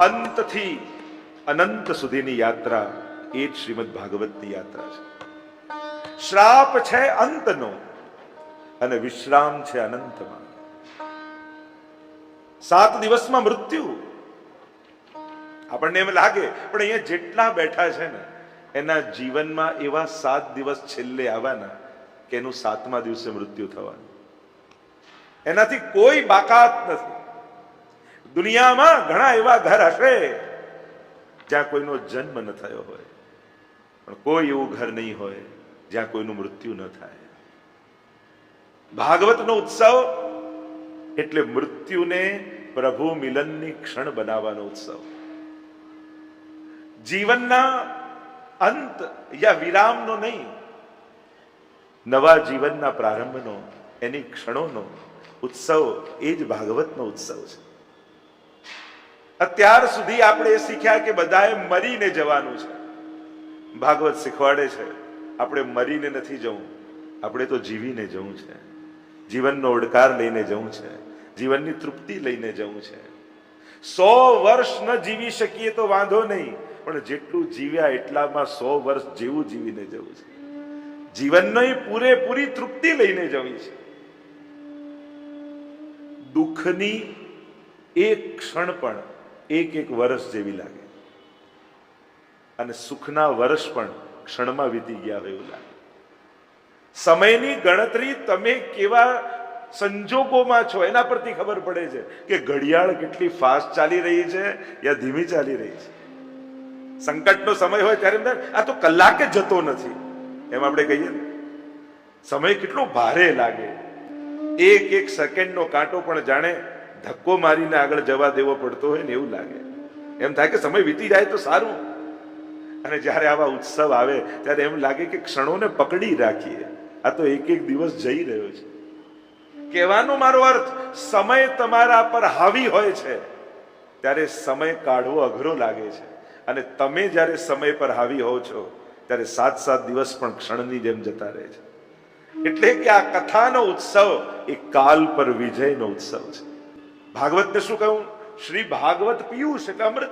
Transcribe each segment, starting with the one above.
અંતથી અનંત સુધીની યાત્રા એ જ શ્રીમદ ભાગવતની યાત્રા છે. શ્રાપ છે અંતનો અને વિશ્રામ છે અનંતમાં. સાત દિવસમાં મૃત્યુ. આપણને એમ લાગે, પણ અહીંયા જેટલા બેઠા છે ને, એના જીવનમાં એવા સાત દિવસ છેલ્લે આવવાના કે એનું સાતમા દિવસે મૃત્યુ થવાનું. એનાથી કોઈ બાકાત નથી. દુનિયામાં ઘણા એવા ઘર હશે જ્યાં કોઈનો જન્મ ન થયો હોય. પણ કોઈ એવું ઘર નહીં હોય જ્યાં કોઈનું મૃત્યુ ન થાય. ભાગવતનો ઉત્સવ એટલે મૃત્યુને પ્રભુ મિલનની ક્ષણ બનાવવાનો ઉત્સવ. જીવનના અંત યા વિરામનો નહીં, નવા જીવનના પ્રારંભનો, એની ક્ષણોનો ઉત્સવ એ જ ભાગવતનો ઉત્સવ છે. અત્યાર સુધી આપણે એ શીખ્યા કે બધાએ મરીને જવાનું છે. ભાગવત શીખવાડે છે, આપણે મરીને નથી જવું, આપણે તો જીવીને જવું છે. જીવનનો ઓડકાર લઈને જવું છે, જીવનની તૃપ્તિ લઈને જવું છે. સો વર્ષ ન જીવી શકીએ તો વાંધો નહીં, પણ જેટલું જીવ્યા એટલામાં સો વર્ષ જેવું જીવીને જવું છે. જીવનની પૂરેપૂરી તૃપ્તિ લઈને જવી છે. દુઃખની એક ક્ષણ પણ એક એક વર્ષ જેવી લાગે. અને સુખના વર્ષ પણ ક્ષણમાં વીતી ગયા હોય એવું લાગે. સમયની ગણતરી તમે કેવા સંજોગોમાં છો એના પરથી ખબર પડે છે કે ઘડિયાળ કેટલી ફાસ્ટ ચાલી રહી છે યા ધીમી ચાલી રહી છે. સંકટનો સમય હોય ત્યારે આ તો કલાકે જતો નથી. એમ આપણે કહીએ ને. સમય કેટલો ભારે લાગે. એક એક સેકન્ડનો કાંટો પણ જાણે ધક્કો મારીને આગળ જવા દેવો પડતો હોય ને એવું લાગે. એમ થાય કે સમય વીતી જાય તો સારું. અને જ્યારે આવા ઉત્સવ આવે, ત્યારે એમ લાગે કે ક્ષણોને પકડી રાખીએ. આ તો એક એક દિવસ જઈ રહ્યો છે. કહેવાનો મારો અર્થ, સમય તમારા પર હાવી હોય છે. ત્યારે સમય કાઢવો અઘરો લાગે છે. અને તમે જ્યારે સમય પર હાવી હો છો, ત્યારે સાત સાત દિવસ પણ ક્ષણની જેમ જતા રહે છે. એટલે કે આ કથાનો ઉત્સવ એ કાલ પર વિજયનો ઉત્સવ છે. ભાગવતને શું કહ્યું? શ્રી ભાગવત પિયુષ એટલે અમૃત.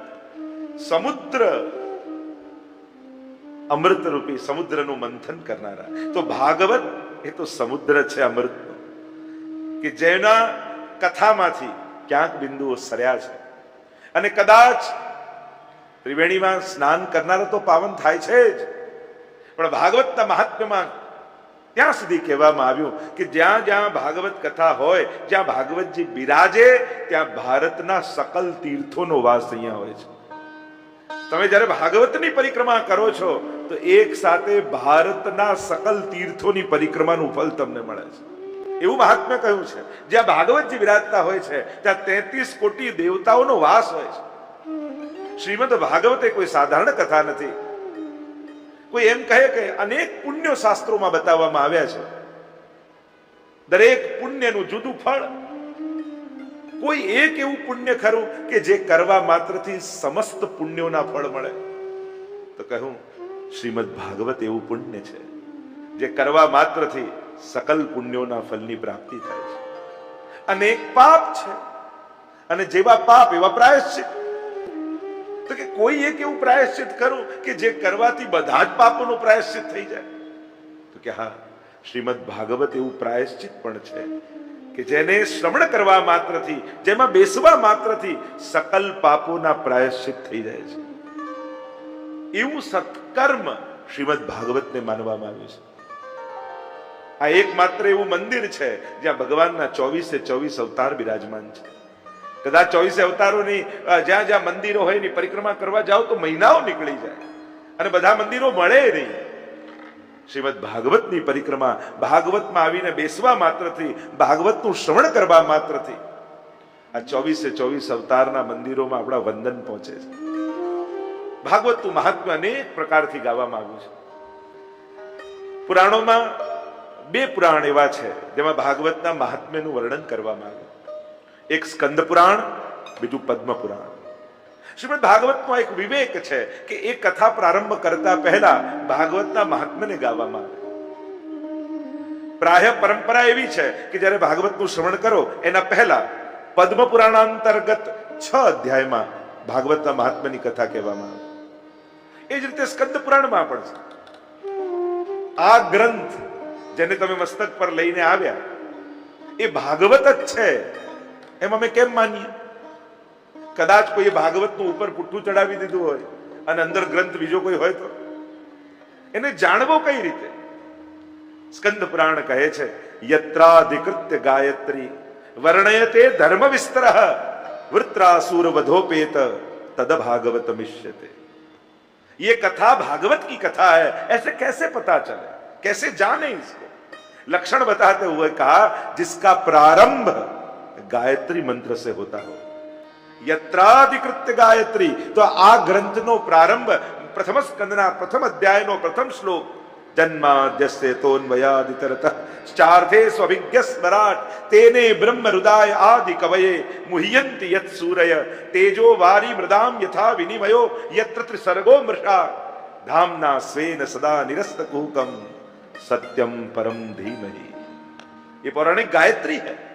સમુદ્ર અમૃત રૂપી સમુદ્રનું મંથન કરનારા. તો ભાગવત એ તો સમુદ્ર છે અમૃત કે જેના કથામાંથી ક્યાંક બિંદુઓ સર્યા છે. અને કદાચ ત્રિવેણીમાં સ્નાન કરનારા તો પાવન થાય છે જ. પણ ભાગવતના મહાત્મ્યમાં ત્યાં સુધી કહેવામાં આવ્યું કે જ્યાં જ્યાં ભાગવત કથા હોય, જ્યાં ભાગવતજી બિરાજે, ત્યાં ભારતના સકલ તીર્થોનો વાસ અહીંયા હોય છે. તમે જ્યારે ભાગવતની પરિક્રમા કરો છો, તો એક સાથે ભારતના સકલ તીર્થોની પરિક્રમાનું ફલ તમને મળે છે. એવું મહાત્મ્ય કહ્યું છે. જ્યાં ભાગવતજી વિરાજતા હોય છે, ત્યાં તેત્રીસ કોટી દેવતાઓનો વાસ હોય છે. શ્રીમદ ભાગવત એ કોઈ સાધારણ કથા નથી. કોઈ એમ કહે કે અનેક પુણ્યો શાસ્ત્રોમાં બતાવવામાં આવ્યા છે. દરેક પુણ્યનું જુદું ફળ. કોઈ એક એવું પુણ્ય ખરું કે જે કરવા માત્રથી સમસ્ત પુણ્યોના ફળ મળે. તો કહું, શ્રીમદ ભાગવત એવું પુણ્ય છે, જે કરવા માત્રથી સકલ પુણ્યોના ફળની પ્રાપ્તિ થાય છે. અનેક પાપ છે. અને જેવા પાપ એવા પ્રાયશ્ચિત તો કે કોઈ એક એવું પ્રાયશ્ચિત કરું કે જે કરવાથી બધા જ પાપોનું પ્રાયશ્ચિત થઈ જાય? તો કે હા, શ્રીમદ ભાગવત એવું પ્રાયશ્ચિત પણ છે કે જેને શ્રવણ કરવા માત્રથી, જેમાં બેસવા માત્રથી સકલ પાપોના પ્રાયશ્ચિત થઈ જાય છે. એવું સત્કર્મ શ્રીમદ ભાગવતને માનવામાં આવ્યું છે. આ એકમાત્ર એવું મંદિર છે જ્યાં ભગવાનના ચોવીસે ચોવીસ અવતાર બિરાજમાન છે. કદાચ ચોવીસે અવતારોની જ્યાં જ્યાં મંદિરો હોય એની પરિક્રમા કરવા જાઓ તો મહિનાઓ નીકળી જાય. અને બધા મંદિરો મળે નહીં. શ્રીમદ ભાગવતની પરિક્રમા ભાગવતમાં આવીને બેસવા માત્રથી, ભાગવતનું શ્રવણ કરવા માત્રથી આ ચોવીસે ચોવીસ અવતારના મંદિરોમાં આપણા વંદન પહોંચે છે. ભાગવતનું મહાત્મ્ય અનેક પ્રકારથી ગાવામાં આવ્યું છે. પુરાણોમાં બે પુરાણ એવા છે, જેમાં ભાગવતના મહાત્મ્યનું વર્ણન કરવામાં આવ્યું એક સ્કંદ પુરાણ, બીજું પદ્મ પુરાણ. શ્રીમદ ભાગવતમાં એક વિવેક છે કે એ કથા પ્રારંભ કરતા પહેલા ભાગવતના મહાત્મ્યને ગાવામાં આવે. પ્રાય પરંપરા એવી છે કે જ્યારે ભાગવતનું શ્રવણ કરો, એના પહેલા પદ્મ પુરાણાંતર્ગત છ અધ્યાયમાં ભાગવતના મહાત્માની કથા કહેવામાં આવે. એ જ રીતે સ્કંદ પુરાણમાં પણ છે. આ ગ્રંથ જેને તમે મસ્તક પર લઈને આવ્યા, એ ભાગવત જ છે. એમ અમે કેમ માનીએ કદાચ કોઈ ભાગવતનું ઉપર પુઠ્ઠું ચડાવી દીધું હોય અને અંદર ગ્રંથ બીજો કોઈ હોય તો એને જાણવો કઈ રીતે સ્કંદ પુરાણ કહે છે યત્રાધિકૃત્ય ગાયત્રી વર્ણયતે ધર્મ વિસ્તર વૃત્રાસુર વધોપેત તદ ભાગવત मिष्यते ये कथा भागवत की कथा है ऐसे कैसे पता चले कैसे जाने इसको लक्षण बताते हुए कहा जिसका प्रारंभ गायत्री मंत्र से होता हो। यत्राधिकृत्य गायत्री तो आ ग्रंथ नो प्रारंभ, प्रथम स्कंदना, प्रथम अध्याय नो प्रथम श्लोक। जन्माद्यस्य स्वभिज्ञ स्मराट तेने ब्रह्म हृदय आदि कवये मुह्यन्ति यत् सूरय, तेजो वारी मृदाम यथा विनिमयो, यत्र त्रिसर्गो मृषा। धामना स्वेन सदा निरस्त कूकम सत्यम परम धीमहि। ये पौराणिक गायत्री है।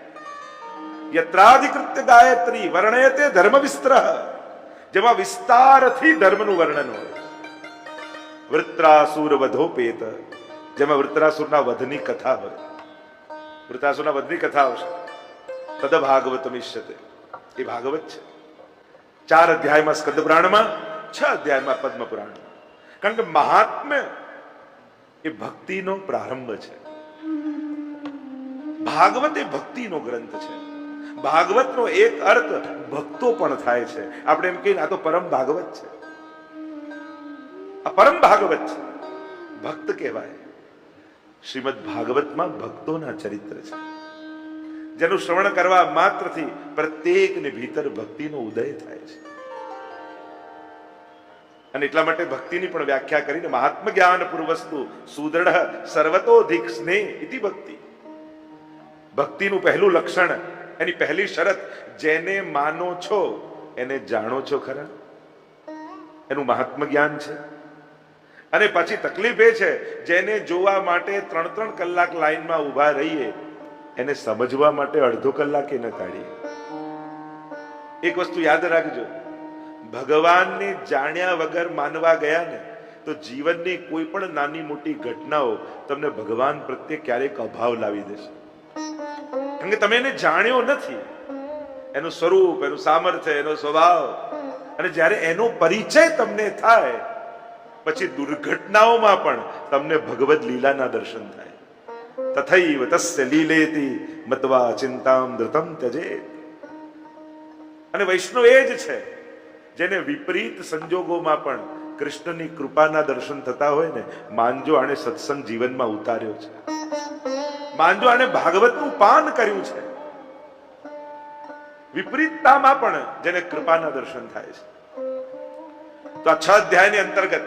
યત્રાધિકૃત્ય ગાયત્રી વર્ણયતે ધર્મ વિસ્તર જેમાં વિસ્તારથી ધર્મનું વર્ણન હોય. વૃત્રાસુર વધોપેત જેમાં વૃત્રાસુરના વધની કથા હોય. વૃત્રાસુરના વધની કથા આવશે. તદ ભાગવત મિશ્યતે એ ભાગવત છે. ચાર અધ્યાયમાં સ્કંદ પુરાણમાં છ અધ્યાયમાં પદ્મ પુરાણમાં કારણ કે મહાત્મ્ય એ ભક્તિનો પ્રારંભ છે. ભાગવત એ ભક્તિનો ગ્રંથ છે. ભાગવતનો એક અર્થ ભક્તો પણ થાય છે. આપણે એમ કહીએ આ તો પરમ ભાગવત છે. આ પરમ ભાગવત છે. ભક્ત કહેવાય. શ્રીમદ ભાગવતમાં ભક્તોના ચરિત્ર છે. જેનું શ્રવણ કરવા માત્રથી પ્રત્યેકની ભીતર ભક્તિનો ઉદય થાય છે. અને એટલા માટે ભક્તિની પણ વ્યાખ્યા કરીને મહાત્મ જ્ઞાન પૂર્વસ્તુ સુદૃઢ સર્વતોધિક સ્નેહ ઇતિ ભક્તિ. ભક્તિનું પહેલું લક્ષણ એની પહેલી શરત, જેને માનો છો, એને જાણો છો ખરા. એનું મહાત્મ જ્ઞાન છે. અને પછી તકલીફ એ છે, જેને જોવા માટે ત્રણ ત્રણ કલાક લાઈનમાં ઊભા રહીએ, એને સમજવા માટે અડધો કલાકે ન કાઢીએ. એક વસ્તુ યાદ રાખજો, ભગવાનને જાણ્યા વગર માનવા ગયા ને, તો જીવનની કોઈ પણ નાની મોટી ઘટનાઓ તમને ભગવાન પ્રત્યે ક્યારેક અભાવ લાવી દેશે. કારણ કે તમે એને જાણ્યો નથી. એનું સ્વરૂપ, એનું સામર્થ્ય, એનો સ્વભાવ. અને જ્યારે એનો પરિચય તમને થાય, પછી દુર્ઘટનાઓમાં પણ તમને ભગવદ લીલાના દર્શન થાય. તથૈવ તસ્ય લીલેતી મતવા ચિંતામ ધૃતમ ત્યજે અને વૈષ્ણવ એ જ છે, જેને વિપરીત સંજોગોમાં પણ કૃષ્ણની કૃપાના દર્શન થતા હોય ને માનજો આણે સત્સંગ જીવનમાં ઉતાર્યો છે. માનજો આણે ભાગવતનું પાન કર્યું છે. વિપરીતતામાં પણ જેને કૃપાના દર્શન થાય છે. તો આ છ અધ્યાયની અંતર્ગત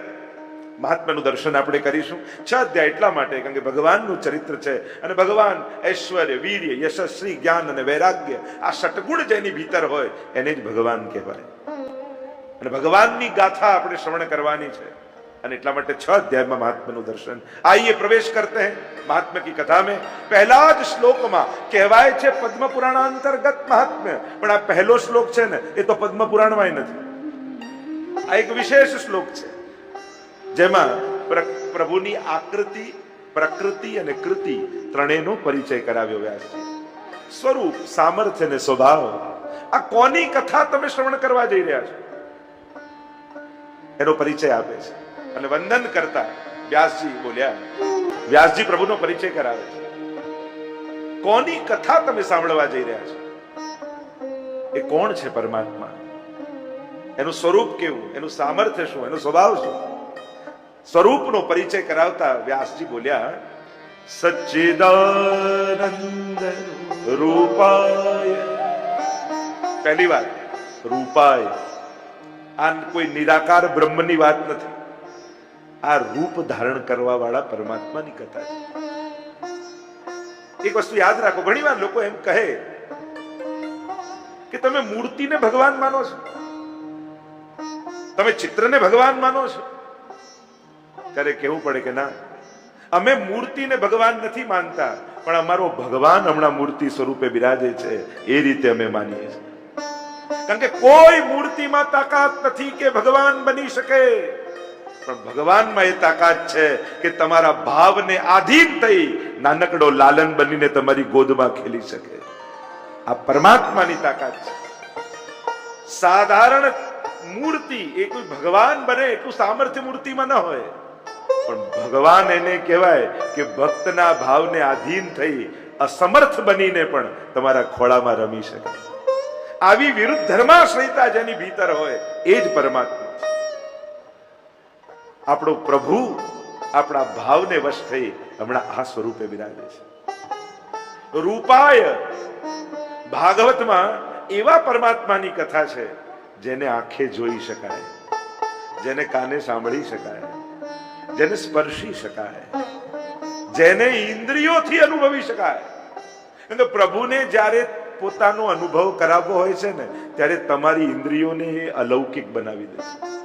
મહાત્માનું દર્શન આપણે કરીશું. છ અધ્યાય એટલા માટે કારણ કે ભગવાનનું ચરિત્ર છે અને ભગવાન ઐશ્વર્ય, વીર્ય, યશસ્વી, જ્ઞાન અને વૈરાગ્ય આ ષટગુણ જેની ભીતર હોય એને જ ભગવાન કહેવાય. અને ભગવાનની ગાથા આપણે શ્રવણ કરવાની છે. અને એટલા માટે છ અધ્યાયમાં મહાત્માનું દર્શન. આઈએ પ્રવેશ કરતે હૈ મહાત્મા કી કથા મેં પહેલા જ શ્લોકમાં કહેવાય છે પદ્મ અંતર્ગત મહાત્મ્ય. પણ આ પહેલો શ્લોક છે ને, એ તો પદ્મ પુરાણમાં નથી. આ એક વિશેષ શ્લોક છે. જેમાં પ્રભુની આકૃતિ, પ્રકૃતિ અને કૃતિ ત્રણેયનો પરિચય કરાવ્યો વ્યાસ સ્વરૂપ, સામર્થ્ય અને સ્વભાવ. આ કોની કથા તમે શ્રવણ કરવા જઈ રહ્યા છો? એનો પરિચય આપે છે. અને વંદન કરતા વ્યાસજી બોલ્યા, વ્યાસજી પ્રભુનો પરિચય કરાવે છે. કોની કથા તમે સાંભળવા જઈ રહ્યા છો? એ કોણ છે પરમાત્મા? એનું સ્વરૂપ કેવું? એનું સામર્થ્ય શું? એનો સ્વભાવ શું? સ્વરૂપનો પરિચય કરાવતા વ્યાસજી બોલ્યા, સચ્ચિદાનંદ રૂપાય. પહેલી વાત, રૂપાય. આ કોઈ નિરાકાર બ્રહ્મની વાત નથી. આ રૂપ ધારણ કરવા વાળા પરમાત્માની કથા છે. એક વસ્તુ યાદ રાખો ઘણી વાર લોકો એમ કહે કે તમે મૂર્તિને ભગવાન માનો છો. તમે ચિત્રને ભગવાન માનો છો. ત્યારે કેવું પડે કે ના, અમે મૂર્તિને ભગવાન નથી માનતા, પણ અમારો ભગવાન હમણાં મૂર્તિ સ્વરૂપે બિરાજે છે, એ રીતે અમે માનીએ છીએ. કારણ કે કોઈ મૂર્તિમાં તાકાત નથી કે ભગવાન બની શકે. પણ ભગવાનમાં એ તાકાત છે કે તમારા ભાવને આધીન થઈ નાનકડો લાલન બનીને તમારી ગોદમાં ખેલી શકે. આ પરમાત્માની તાકાત છે. સાધારણ મૂર્તિ, એ કોઈ ભગવાન બને એટલું સામર્થ્ય મૂર્તિમાં ન હોય. પણ ભગવાન એને કહેવાય કે ભક્તના ભાવને આધીન થઈ અસમર્થ બનીને પણ તમારા ખોળામાં રમી શકે. આવી વિરુદ્ધ ધર્માશ્રયતા જેની ભીતર હોય, એ જ પરમાત્મા આપણો પ્રભુ આપણા ભાવને વશ થઈ હમણાં આ સ્વરૂપે બિરાજે છે. રૂપાય ભાગવતમાં એવા પરમાત્માની કથા છે જેને આંખે જોઈ શકાય, જેને કાને સાંભળી શકાય, જેને સ્પર્શી શકાય, જેને ઇન્દ્રિયોથી અનુભવી શકાય. એટલે પ્રભુને જ્યારે પોતાનો અનુભવ કરાવવો હોય છે ને, ત્યારે તમારી ઇન્દ્રિયોને અલૌકિક બનાવી દે છે.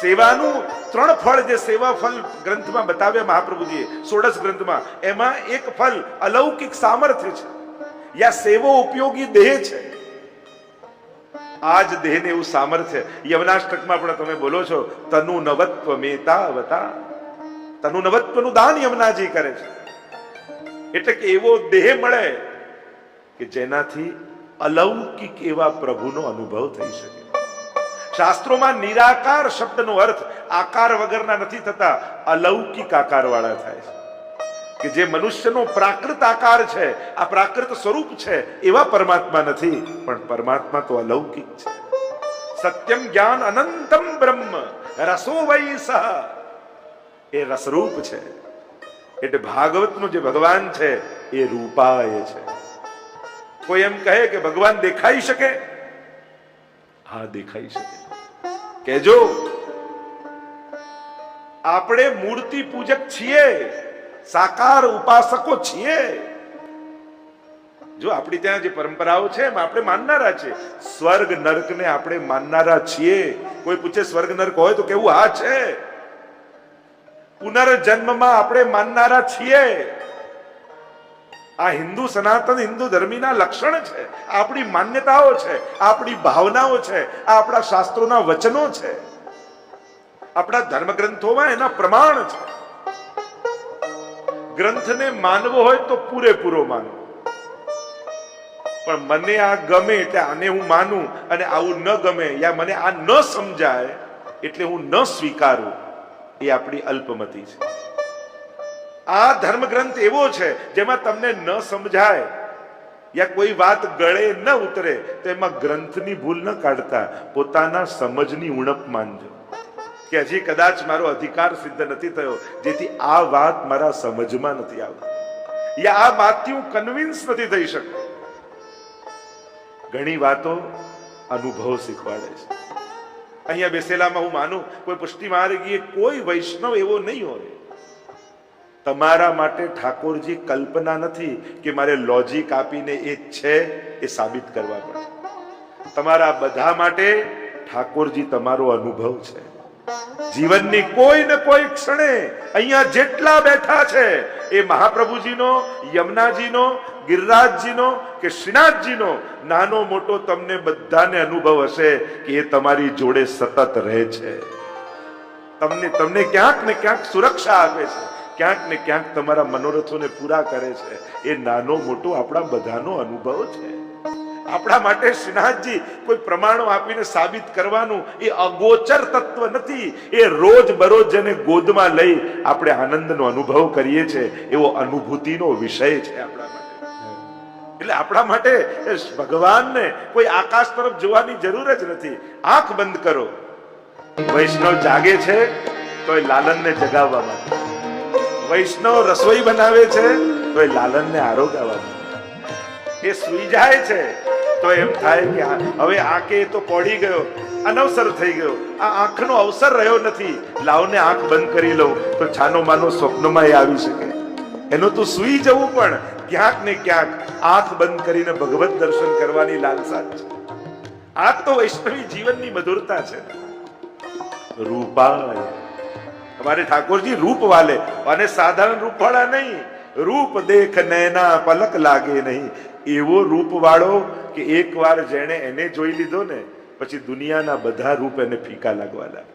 સેવાનું ત્રણ ફળ જે સેવા ફળ ગ્રંથમાં બતાવ્યા મહાપ્રભુજીએ, સોળસ ગ્રંથમાં, એમાં એક ફળ અલૌકિક સામર્થ્ય છે. યા સેવો ઉપયોગી દેહ છે. આ જ દેહને એવું સામર્થ્ય. યમનાષ્ટકમાં પણ તમે બોલો છો, તનુ નવત્વ મેતા વતા તનુ નવત્વનું દાન યમનાજી કરે છે. એટલે કે એવો દેહ મળે કે જેનાથી અલૌકિક એવા પ્રભુનો અનુભવ થઈ શકે. શાસ્ત્રોમાં નિરાકાર શબ્દનો અર્થ આકાર વગરના નથી થતા, અલૌકિક આકાર વાળા થાય છે. કે જે મનુષ્યનો પ્રાકૃત આકાર છે, આ પ્રાકૃત સ્વરૂપ છે, એવા પરમાત્મા નથી, પણ પરમાત્મા તો અલૌકિક છે. સત્યમ જ્ઞાન અનંતમ બ્રહ્મ, રસો સહ. એ રસરૂપ છે. એટલે ભાગવતનું જે ભગવાન છે, એ રૂપાય છે. કોઈ એમ કહે કે ભગવાન દેખાઈ શકે હા દેખાઈ શકે કેજો આપણે મૂર્તિ પૂજક છીએ, સાકાર ઉપાસકો છીએ. જો આપણી ત્યાં જે પરંપરાઓ છે એમાં આપણે માનનારા છે સ્વર્ગ નર્કને આપણે માનનારા છીએ. કોઈ પૂછે સ્વર્ગ નર્ક હોય તો કેવું હા છે? પુનર્જન્મમાં આપણે માનનારા છીએ. આ હિન્દુ સનાતન હિન્દુ ધર્મીના લક્ષણ છે. આપણી માન્યતાઓ છે, આપણી ભાવનાઓ છે, આપણા શાસ્ત્રોના વચનો છે. આપણા ધર્મગ્રંથોમાં એના પ્રમાણ છે. ગ્રંથને માનવો હોય તો પૂરેપૂરો માનવો. પણ મને આ ગમે એટલે આને હું માનું અને આવું ન ગમે યા મને આ ન સમજાય એટલે હું ન સ્વીકારું એ આપણી અલ્પમતી છે. આ ધર્મગ્રંથ એવો છે જેમાં તમને ન સમજાય યા કોઈ વાત ગળે ન ઉતરે, તો એમાં ગ્રંથની ભૂલ ન કાઢતા, પોતાના સમજની ઉણપ માનજો કે હજી કદાચ મારો અધિકાર સિદ્ધ નથી થયો, જેથી આ વાત મારા સમજમાં નથી આવતી. યા આ વાતથી હું કન્વિન્સ નથી થઈ શકતો. ઘણી વાતો અનુભવ શીખવાડે છે. અહીંયા બેસેલામાં હું માનું, કોઈ પુષ્ટિ માર્ગીએ કોઈ વૈષ્ણવ એવો નહીં હોય. તમારા માટે ઠાકોરજી કલ્પના નથી કે મારે લોજિક આપીને એ છે એ સાબિત કરવા પડે તમારા બધા માટે ઠાકોરજી તમારો અનુભવ છે. જીવનની કોઈ ને કોઈ ક્ષણે અહીંયા જેટલા બેઠા છે એ મહાપ્રભુજીનો, યમુનાજીનો, ગિરિરાજજીનો કે શ્રીનાથજીનો, નાનો મોટો તમને બધાને અનુભવ હશે કે એ તમારી જોડે સતત રહે છે. તમને તમને ક્યાંક ને ક્યાંક સુરક્ષા આપે છે. ક્યાંક ને ક્યાંક તમારા મનોરથોને પૂરા કરે છે. એ નાનો મોટો આપણા બધાનો અનુભવ છે. આપણા માટે શ્રીનાથજી કોઈ પ્રમાણો આપીને સાબિત કરવાનું એ અગોચર તત્વ નથી. એ રોજ બરોજ જેને ગોદમાં લઈ આપણે આનંદનો અનુભવ કરીએ છીએ એવો અનુભૂતિનો વિષય છે આપણા માટે. એટલે આપણા માટે ભગવાનને કોઈ આકાશ તરફ જોવાની જરૂર જ નથી. આંખ બંધ કરો. વૈષ્ણવ જાગે છે તો એ લાલનને જગાવવા માટે. વૈષ્ણવ રસોઈ બનાવે છે, તો એ લાલનને આરોગાવવા માટે એ સુઈ જાય છે, તો એમ થાય કે હવે આંખે તો પડી ગયો, અનવસર થઈ ગયો. આ આંખનો અવસર રહ્યો નથી. લાવને આંખ બંધ કરી લઉં, તો છાનો માનો સ્વપ્નમાં એ આવી શકે. એનું તો સુઈ જવું પણ ક્યાંક ને ક્યાંક આંખ બંધ કરીને ભગવત દર્શન કરવાની લાલસા છે. આ તો વૈષ્ણવી જીવનની મધુરતા છે. રૂપાય. તમારે ઠાકોરજી રૂપ વાલે અને સાધારણ રૂપવાળા નહીં રૂપ દેખ નૈના પલક લાગે નહીં એવો રૂપ વાળો કે એકવાર જેણે એને જોઈ લીધો ને પછી દુનિયાના બધા રૂપ એને ફીકા લાગવા લાગે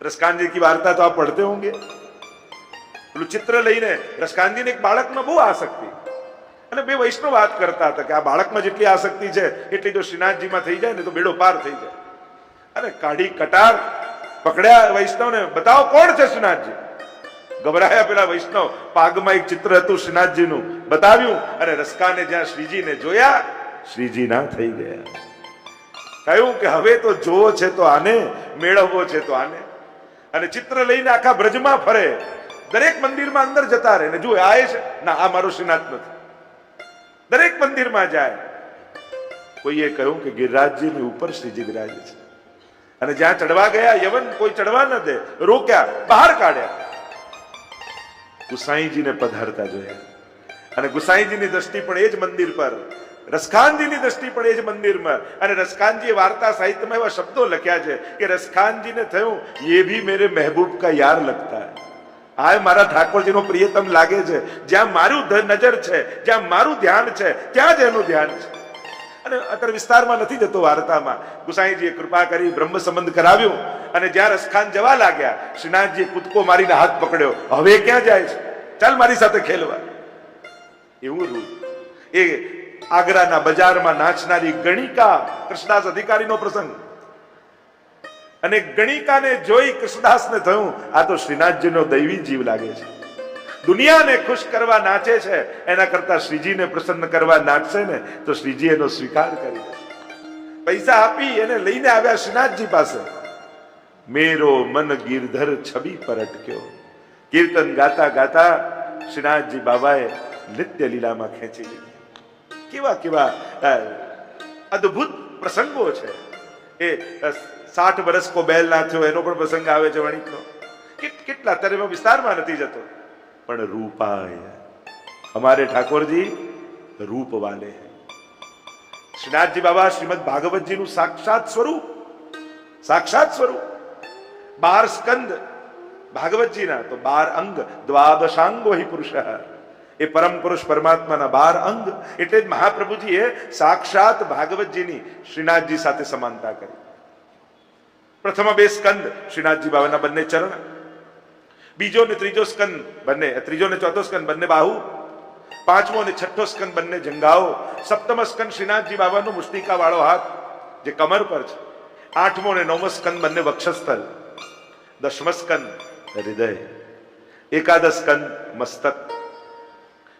રસકાનજી કી વાર્તા તો આપ પડતે હોંગે પેલું ચિત્ર લઈને રસકાનજીને એક બાળકમાં બહુ આસક્તિ. અને બે વૈષ્ણવ વાત કરતા હતા કે આ બાળકમાં જેટલી આસક્તિ છે, એટલી જો શ્રીનાથજીમાં થઈ જાય ને તો બેડો પાર થઈ જાય. અને કાઢી કટાર પકડ્યા વૈષ્ણવને, બતાવો કોણ છે શ્રીનાથજી ગભરાયા પેલા વૈષ્ણવ, પાગમાં એક ચિત્ર હતું શ્રીનાથજીનું બતાવ્યું. અને રસકાને જ્યાં શ્રીજીને જોયા, શ્રીજી ના થઈ ગયા. કહ્યું કે, હવે તો જોવો છે તો આને, મેળવવો છે તો આને. અને ચિત્ર લઈને આખા બ્રજમાં ફરે. દરેક મંદિરમાં અંદર જતા રહે. ને જુએ આ છે, ના, આ મારો શ્રીનાથ નથી. દરેક મંદિરમાં જાય. કોઈએ કહ્યું કે, ગિરિરાજજીની ઉપર શ્રીજી બિરાજે છે. અને જ્યાં ચડવા ગયા, યવન કોઈ ચડવા ન દે, રોક્યા, બહાર કાઢ્યા. ગુસાઈજીને પધારતા જોયા. અને ગુસાઈજીની દ્રષ્ટિ પણ એ જ મંદિર પર, રસખાનજીની દ્રષ્ટિ પણ એ જ મંદિરમાં અને રસખાનજીએ વાર્તા સાહિત્યમાં એવા શબ્દો લખ્યા છે કે રસખાનજીને થયું, એ ભી મેરે મહેબૂબ કા યાર લગતા આ મારા ઠાકોરજીનો પ્રિયતમ લાગે છે. જ્યાં મારું નજર છે, જ્યાં મારું ધ્યાન છે, ત્યાં જ એનું ધ્યાન છે. અને અત્યારે વિસ્તારમાં નથી જતો વાર્તામાં. ગુસાઈજીએ કૃપા કરી બ્રહ્મ સંબંધ કરાવ્યું અને જ્યાં રસખાન જવા લાગ્યા, શ્રીનાથજીએ કૂદકો મારીને હાથ પકડ્યો. હવે ક્યાં જાય છે? ચાલ મારી સાથે ખેલવા. એવું રૂપ એ આગ્રાના બજારમાં નાચનારી ગણિકા કૃષ્ણદાસ અધિકારીનો પ્રસંગ. અને ગણિકાને જોઈ કૃષ્ણદાસને થયું, આ તો શ્રીનાથજીનો દૈવી જીવ લાગે છે. દુનિયાને ખુશ કરવા નાચે છે, એના કરતા શ્રીજીને પ્રસન્ન કરવા નાચશે ને, તો શ્રીજી એનો સ્વીકાર કરી પૈસા આપી એને લઈને આવ્યા શ્રીનાથજી પાસે. મેરો મન ગિરધર છબી પર અટક્યો કીર્તન ગાતા ગાતા શ્રીનાથજી બાબાએ નિત્ય લીલામાં ખેંચી લીધી. કેવા કેવા અદ્ભુત પ્રસંગો છે. એ સાઠ વર્ષ કો બેલ ના થયો, એનો પણ પ્રસંગ આવે છે વણિકનો. કેટલા અત્યારે વિસ્તારમાં નથી જતો. પણ રૂપાય हमारे ठाकुर जी रूप वाले हैं श्रीनाथ जी बाबा श्रीमद भागवत जी નું સાક્ષાત સ્વરૂપ સાક્ષાત સ્વરૂપ બાર સ્કંદ ભાગવતજીના તો બાર અંગ દ્વાદશાંગો હિ પુરુષ એ પરમ પુરુષ પરમાત્માના બાર અંગ એટલે જ મહાપ્રભુજીએ સાક્ષાત ભાગવતજીની શ્રીનાથજી સાથે સમાનતા કરી પ્રથમ બે સ્કંદ શ્રીનાથજી બાબાના બંને ચરણ બીજો ને ત્રીજો સ્કંદ બંને ત્રીજો ને ચોથો સ્કંદ બંને બાહુ, પાંચમો અને છઠ્ઠો સ્કંદ બંને જંગાઓ, સપ્તમ સ્કંદ શ્રીનાથજી બાબાનો મુષ્ટિકા વાળો હાથ, જે કમર પર છે. આઠમો અને નવમો સ્કંદ બંને વક્ષસ્થળ દસમ સ્કંદ હૃદય, એકાદશ સ્કંદ મસ્તક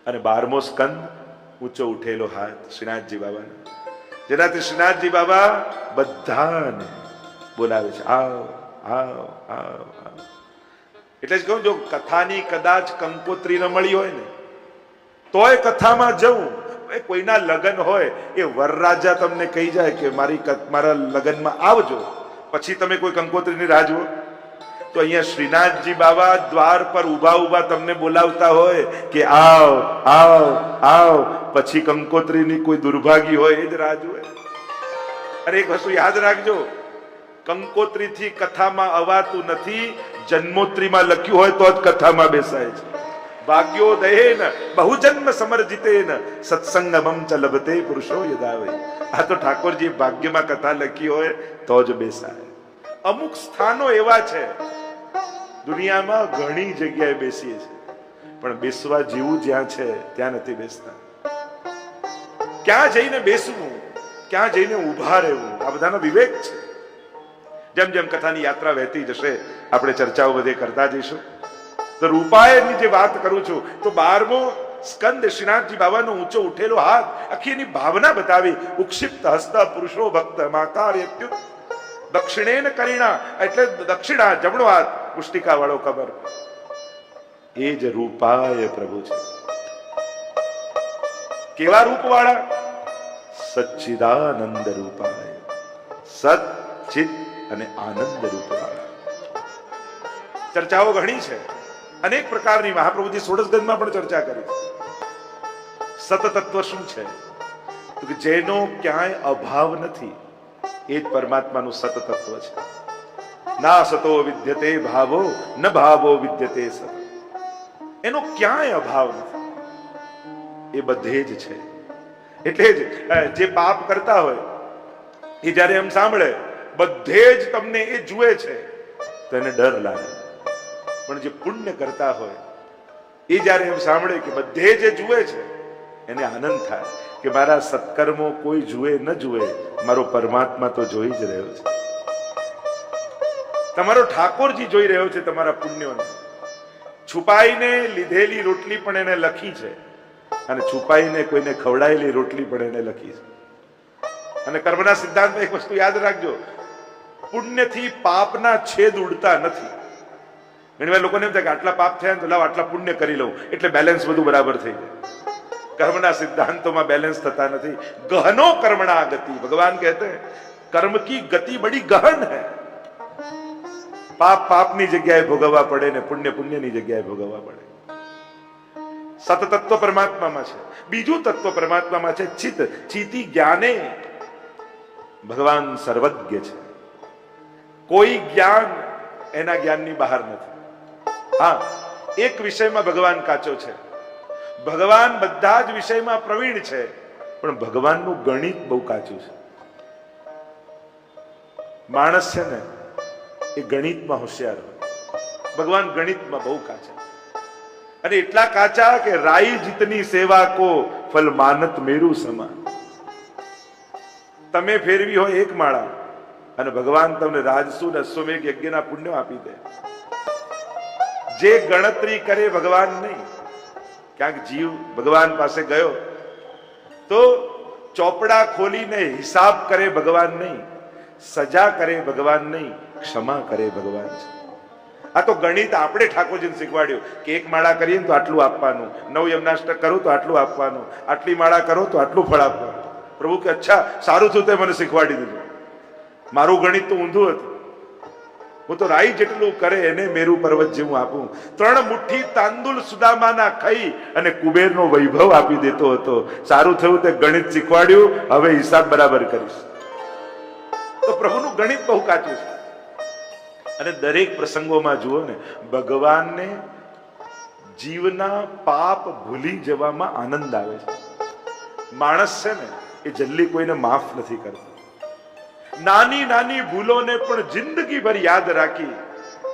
અને બારમો સ્કંદ ઊંચો ઉઠેલો હાથ શ્રીનાથજી બાબાનો. જેનાથી શ્રીનાથજી બાબા બધાને બોલાવે છે, આવ આવ આવ આવ. એટલે જ કહું, જો કથાની કદાચ કંકોત્રી ન મળી હોય ને, તોય કથામાં જવું. એ કોઈના લગ્ન હોય, એ વરરાજા તમને કહી જાય કે મારી મારા લગ્નમાં આવજો. પછી તમે કોઈ કંકોત્રીની રાહ જુઓ. તો અહીંયા શ્રીનાથજી બાબા દ્વાર પર ઊભા ઊભા તમને બોલાવતા હોય કે આવ આવ આવ. પછી કંકોત્રીની કોઈ દુર્ભાગી હોય, એ જ રાહ જુએ. અરે એક વસ્તુ યાદ રાખજો. કંકોત્રીથી કથામાં અવાતું નથી જન્મોત્રીમાં લખ્યું હોય તો જ કથામાં બેસાય છે. ભાગ્યોદયેન બહુજન્મ સમર્જિતેન સત્સંગમમ ચ લભતે પુરુષો યદાવે. આ તો ઠાકોરજી ભાગ્યમાં કથા લખી હોય તો જ બેસાય. અમુક સ્થાનો એવા છે, દુનિયામાં ઘણી જગ્યાએ બેસીએ છીએ, પણ બેસવા જેવું જ્યાં છે, ત્યાં નથી બેસતા. ક્યાં જઈને બેસવું, ક્યાં જઈને ઊભા રહેવું, આ બધાનો વિવેક છે. જેમ જેમ કથાની યાત્રા વહેતી જશે, આપણે ચર્ચાઓ બધે કરતા જઈશું. તો રૂપાયની જે વાત કરું છું, તો બારમો સ્કંદ શ્રીનાથજી બાબાનો ઊંચો ઉઠેલો હાથ આખી એની ભાવના બતાવી, ઉક્ષિપ્ત હસ્ત પુરુષો ભક્ત માકાર યત્યુત દક્ષિણેન કરીણા, એટલે દક્ષિણા, જમણો હાથ પુષ્ટિકા વાળો કબર એ જ રૂપાય પ્રભુ છે. કેવા રૂપવાળા? સચ્ચિદાનંદ રૂપાય. સત ચિત અને આનંદ રૂપ ચર્ચાઓ ઘણી છે. અનેક પ્રકારની મહાપ્રભુજી સોળસગંજમાં પણ ચર્ચા કરી. સતતત્વ શું છે? તો જેનો ક્યાંય અભાવ નથી, એ જ પરમાત્માનું સતતત્વ છે. ના સતો વિદ્યતે ભાવો, ન ભાવો વિદ્યતે સત. એનો ક્યાંય અભાવ નથી. એ બધે જ છે. એટલે જ જે પાપ કરતા હોય, એ જ્યારે એમ સાંભળે બધે જ તમને એ જુએ છે. તો એને ડર લાગે. પણ જે પુણ્ય કરતા હોય, એ જ્યારે એમ સાંભળે કે બધે જે જુએ છે, એને આનંદ થાય કે મારા સત્કર્મો કોઈ જુએ ન જુએ, મારો પરમાત્મા તો જોઈ જ રહ્યો છે. તમારો ઠાકોરજી જોઈ રહ્યો છે તમારા પુણ્યોને. છુપાઈને લીધેલી રોટલી પણ એને લખી છે અને છુપાઈને કોઈને ખવડાયેલી રોટલી પણ એને લખી છે. અને કર્મના સિદ્ધાંતમાં એક વસ્તુ યાદ રાખજો પુણ્યથી પાપના છેદ ઉડતા નથી. ઘણીવાર લોકોને એમ થાય કે આટલા પાપ થયા તો લાવ આટલા પુણ્ય કરી લઉં. એટલે બેલેન્સ બધું બરાબર થઈ જાય. કર્મના સિદ્ધાંતોમાં બેલેન્સ થતા નથી. ગહનો કર્મણા ગતિ ભગવાન કહેતે કર્મ કી ગતિ બડી ગહન હૈ. પાપ પાપની જગ્યાએ ભોગવવા પડે ને પુણ્ય પુણ્યની જગ્યાએ ભોગવવા પડે. સત તત્વ પરમાત્મામાં છે. બીજું તત્વ પરમાત્મામાં છે ચિત ચિતિ જ્ઞાને. ભગવાન સર્વજ્ઞ છે. કોઈ જ્ઞાન એના જ્ઞાનની બહાર નથી. હા, એક વિષયમાં ભગવાન કાચો છે. ભગવાન બધા જ વિષયમાં પ્રવીણ છે, પણ ભગવાનનું ગણિત બહુ કાચું છે. માણસ છે ને, એ ગણિતમાં હોશિયાર હોય. ભગવાન ગણિતમાં બહુ કાચા. અને એટલા કાચા કે રાઈ જીતની સેવા કો ફલ માનત મેરુ સમા. તમે ફેરવી હોય એક માળા અને ભગવાન તમને રાજસુ ને અશ્વમેઘ યજ્ઞના પુણ્ય આપી દે. જે ગણતરી કરે ભગવાન નહીં, ક્યાંક જીવ ભગવાન પાસે ગયો, તો ચોપડા ખોલીને હિસાબ કરે ભગવાન નહીં, સજા કરે ભગવાન નહીં, ક્ષમા કરે ભગવાન આ તો ગણિત આપણે ઠાકોરજીને શીખવાડ્યું કે એક માળા કરીએ તો આટલું આપવાનું, નવ યમનાષ્ટક કરું તો આટલું આપવાનું, આટલી માળા કરો તો આટલું ફળ આપવાનું. પ્રભુ કે, અચ્છા, સારું થયું તે મને શીખવાડી દીધું મારું ગણિત તો ઊંધું હતું. હું તો રાઈ જેટલું કરે એને મેરુ પર્વત જેવું આપું. ત્રણ મુઠ્ઠી તાંદુલ સુદામાના ખાઈ અને કુબેરનો વૈભવ આપી દેતો હતો. સારું થયું તે ગણિત શીખવાડ્યું. હવે હિસાબ બરાબર કરીશ. તો પ્રભુનું ગણિત બહુ કાચું છે. અને દરેક પ્રસંગોમાં જુઓ ને, ભગવાનને જીવના પાપ ભૂલી જવામાં આનંદ આવે છે. માણસ છે ને, એ જલ્દી કોઈને માફ નથી કરતો. નાની નાની ભૂલોને પણ જિંદગીભર યાદ રાખી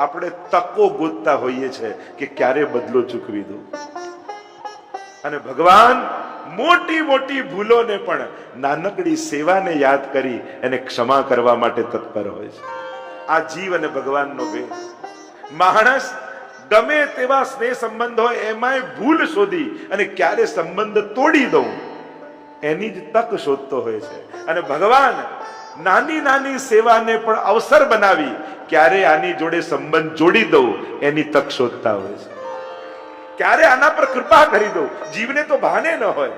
આપણે તકો ગોતતા હોઈએ છે કે ક્યારે બદલો ચૂકવી દઉં. અને ભગવાન મોટી મોટી ભૂલોને પણ નાનકડી સેવાને યાદ કરી એને ક્ષમા કરવા માટે તત્પર હોય છે. આ જીવ અને ભગવાનનો ભેદ. માણસ ગમે તેવા સ્નેહ સંબંધ હોય, એમાંય ભૂલ શોધી અને ક્યારે સંબંધ તોડી દઉં એની જ તક શોધતો હોય છે. અને ભગવાન નાની નાની સેવાને પણ અવસર બનાવી ક્યારે આની જોડે સંબંધ જોડી દઉં એની તક શોધતા હોય છે. ક્યારે આના પર કૃપા કરી દઉં? જીવને તો ભાને ન હોય.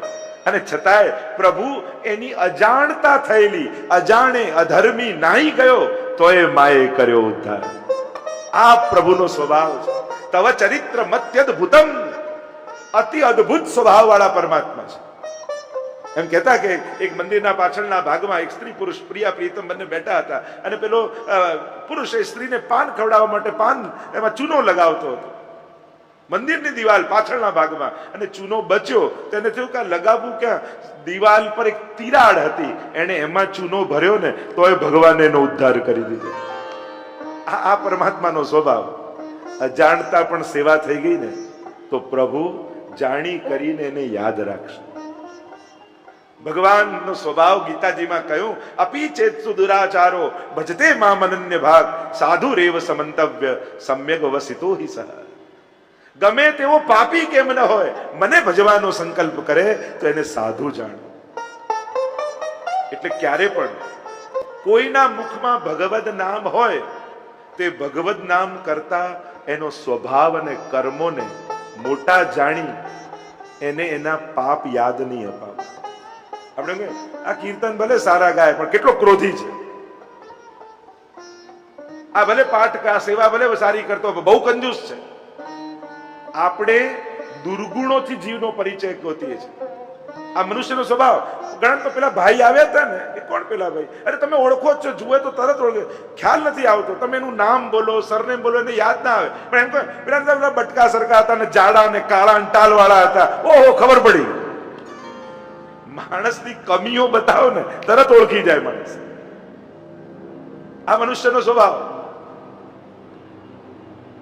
અને છતાંય પ્રભુ એની અજાણતા થયેલી, અજાણે અધર્મી નાહી ગયો, તોય માએ કર્યો ઉદ્ધાર. આ પ્રભુનો સ્વભાવ છે. તવ ચરિત્ર મત્યદભુતમ. અતિ અદ્ભુત સ્વભાવ વાળા પરમાત્મા છે. એમ કહેતા કે એક મંદિરના પાછળના ભાગમાં એક સ્ત્રી પુરુષ પ્રિયા પ્રિયતમ બંને બેઠા હતા. અને પેલો પુરુષ એ સ્ત્રીને પાન ખવડાવવા માટે પાન એમાં ચૂનો લગાવતો હતો. મંદિરની દિવાલ પાછળના ભાગમાં અને ચૂનો બચ્યો. તેને થયું કે લગાવવું ક્યાં? દિવાલ પર એક તિરાડ હતી. એને એમાં ચૂનો ભર્યો ને તો એ ભગવાને એનો ઉદ્ધાર કરી દીધો. આ આ પરમાત્માનો સ્વભાવ. અજાણતા પણ સેવા થઈ ગઈ ને. તો પ્રભુ જાણી કરીને એને યાદ રાખશે. ભગવાનનો સ્વભાવ ગીતાજીમાં કહ્યું અપી ચેતસુ દુરાચારો ભજતે મામ અનન્ય ભાગ, સાધુ રેવ સમંતવ્ય, સમ્યક વસિતો હિ સહ. ગમે તેવો પાપી કેમ ન હોય, મને ભજવાનો સંકલ્પ કરે તો એને સાધુ જાણો. એટલે ક્યારે પણ કોઈના મુખમાં ભગવદ નામ હોય, તે ભગવદ નામ કરતા એનો સ્વભાવ અને કર્મોને મોટા જાણી એને એના પાપ યાદ નહીં અપાવ. આપણે આ કીર્તન ભલે સારા ગાય, પણ કેટલો ક્રોધી છે. આ ભલે પાઠ સેવા ભલે સારી કરતો બહુ કંજૂસ છે. આપણે દુર્ગુણોથી જીવનો પરિચય ગોતીએ છીએ. આ મનુષ્યનો સ્વભાવ. ઘણા તો પેલા ભાઈ આવ્યા હતા ને, એ કોણ પેલા ભાઈ? અરે તમે ઓળખો છો, જુએ તો તરત ઓળખે. ખ્યાલ નથી આવતો, તમે એનું નામ બોલો, સરનેમ બોલો, એને યાદ ના આવે. પણ એમ કહે પેલા બટકા સરખા હતા ને જાડા ને કાળા ને ટાલ વાળા હતા. ઓહો, ખબર પડી. માણસની કમીઓ બતાવો ને, તરત ઓળખી જાય માણસ. આ મનુષ્યનો સ્વભાવ.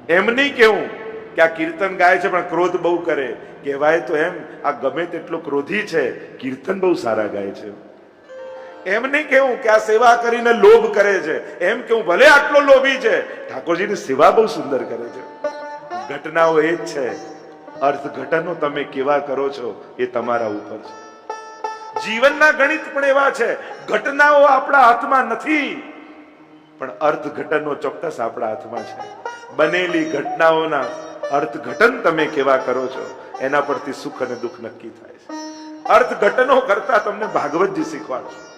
એમ નહીં કેવું કે આ કીર્તન ગાય છે, પણ ક્રોધ બહુ કરે. કહેવાય તો એમ, આ ગમે તેટલો ક્રોધી છે, કીર્તન બહુ સારા ગાય છે. એમ નહીં કેવું કે આ સેવા કરીને લોભ કરે છે. એમ કેવું ભલે આટલો લોભી છે, ઠાકોરજીની સેવા બહુ સુંદર કરે છે. ઘટનાઓ એ જ છે. અર્થઘટનો તમે કેવા કરો છો એ તમારા ઉપર છે. જીવનના ગણિત પણ એવા છે. ઘટનાઓ આપણા હાથમાં નથી. પણ અર્થઘટનો ચોક્કસ આપણા હાથમાં છે. બનેલી ઘટનાઓના અર્થઘટન તમે કેવા કરો છો, એના પરથી સુખ અને દુઃખ નક્કી થાય છે. અર્થઘટનો કરતા તમને ભાગવતજી શીખવાડશે.